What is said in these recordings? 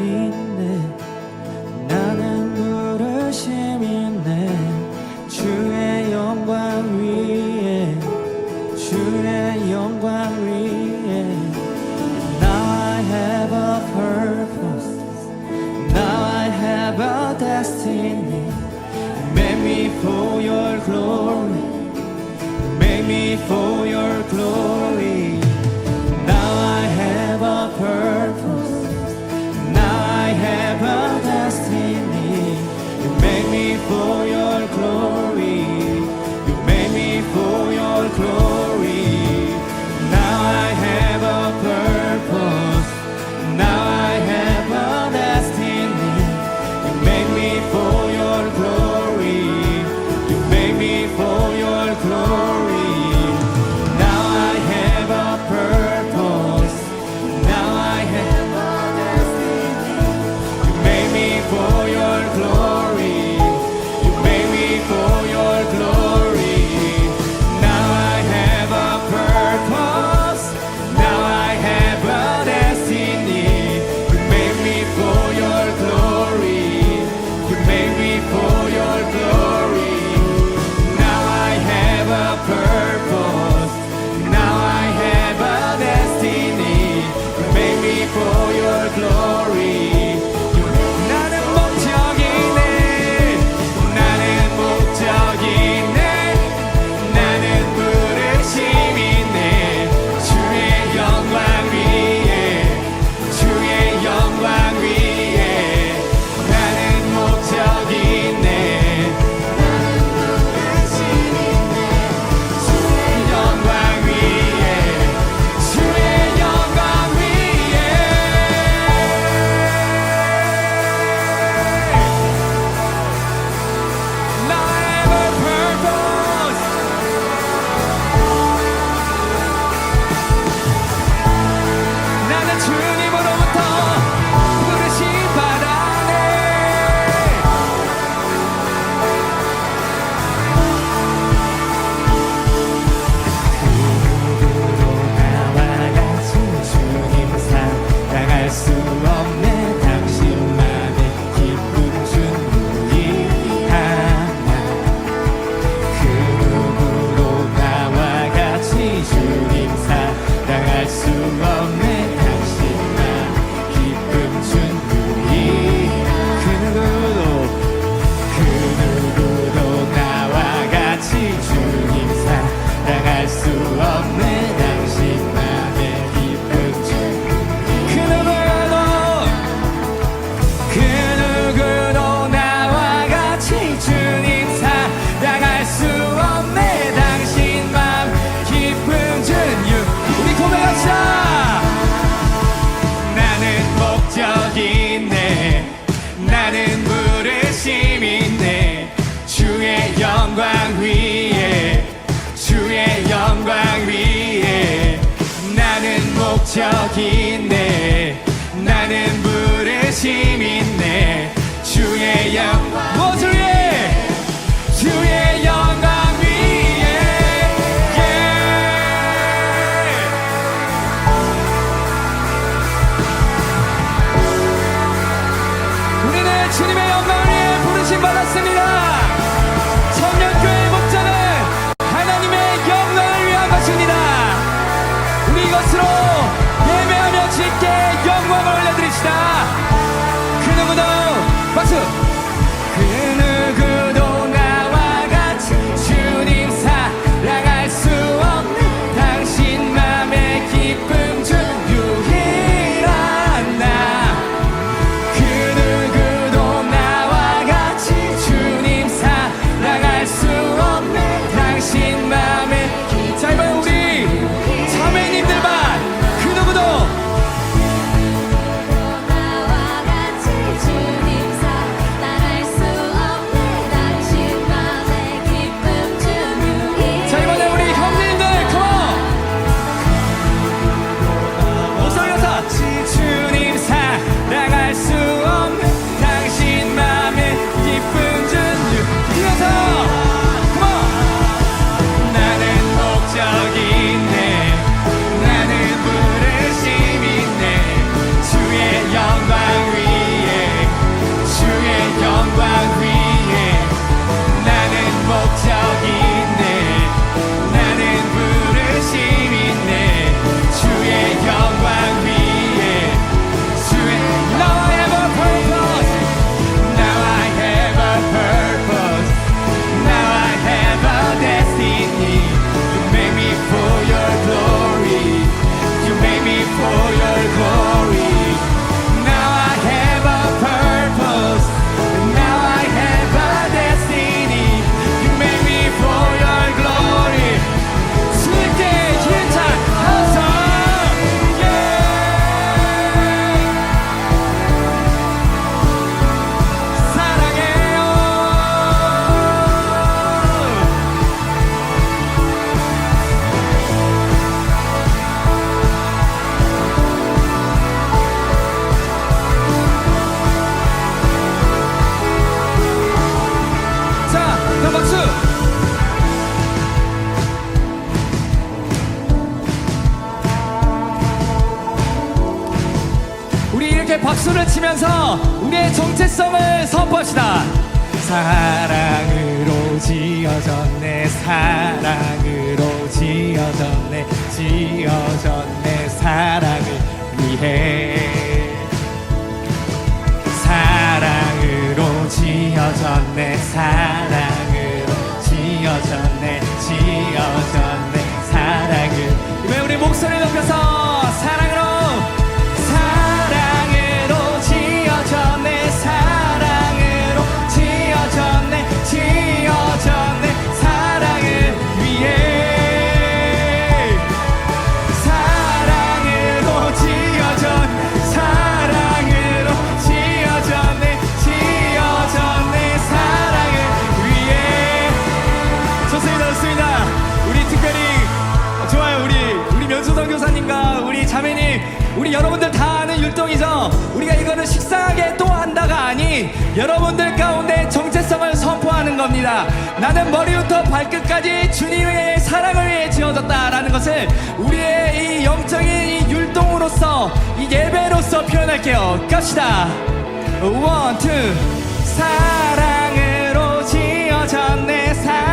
dinle close. 저기 있네. 나는 부르심 있네 주의 영광 부르면서 우리의 정체성을 선포합시다. 사랑으로 지어졌네 사랑으로 지어졌네 지어졌네 사랑을 위해 사랑으로 지어졌네 사랑 겁니다. 나는 머리부터 발끝까지 주님의 사랑을 위해 지어졌다라는 것을 우리의 이 영적인 이 율동으로서 이 예배로서 표현할게요. 갑시다. 원, 투. 사랑으로 지어졌네, 사랑.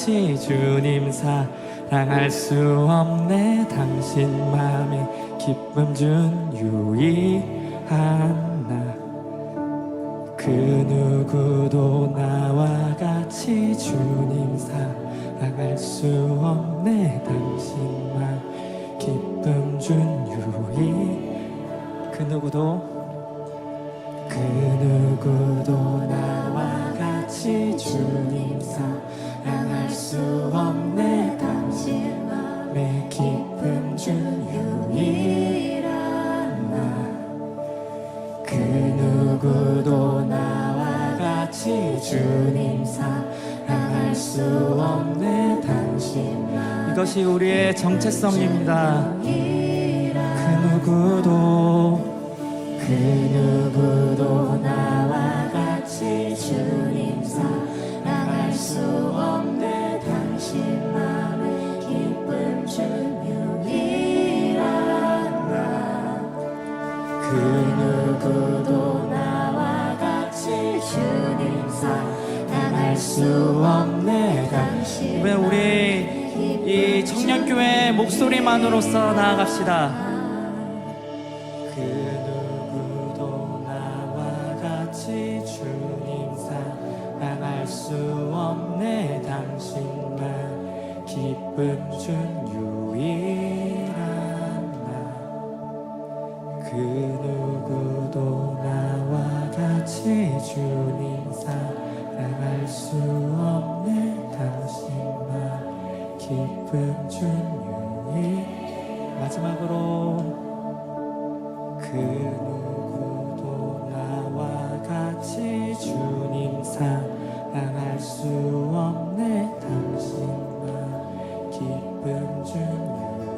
그 같이 주님 사랑할 수 없네. 당신 마음에 기쁨 준 유일한 나그 누구도 나와 같이 주님 사랑할 수 없네. 당신 맘 기쁨 준 유일. 그 누구도? 그 누구도 나 주님 사랑할 수 없네 당신 맘 이것이 우리의 정체성입니다. 그 누구도 그 누구도 나와 같이 주님 사랑할 수 없네 당신 맘에 기쁨 준 유일한 나그 누구도 주님 사랑할 수 없네 당신 이번에 우리 이 청년교회 목소리만으로서 나아갑시다. 그 누구도 나와 같이 주님 사랑할 수 없네 당신만. 기쁨 준 유일한 나그 나와 같이 주님 사랑할 수 없네 당신만 기쁨 준 유일 마지막으로 그 누구도 나와 같이 주님 사랑할 수 없네 당신만 기쁨 준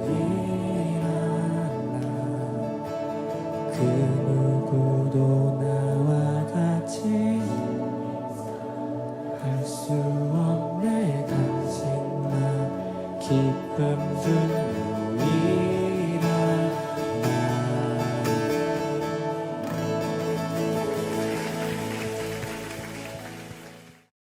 유일한 나그 누구도 나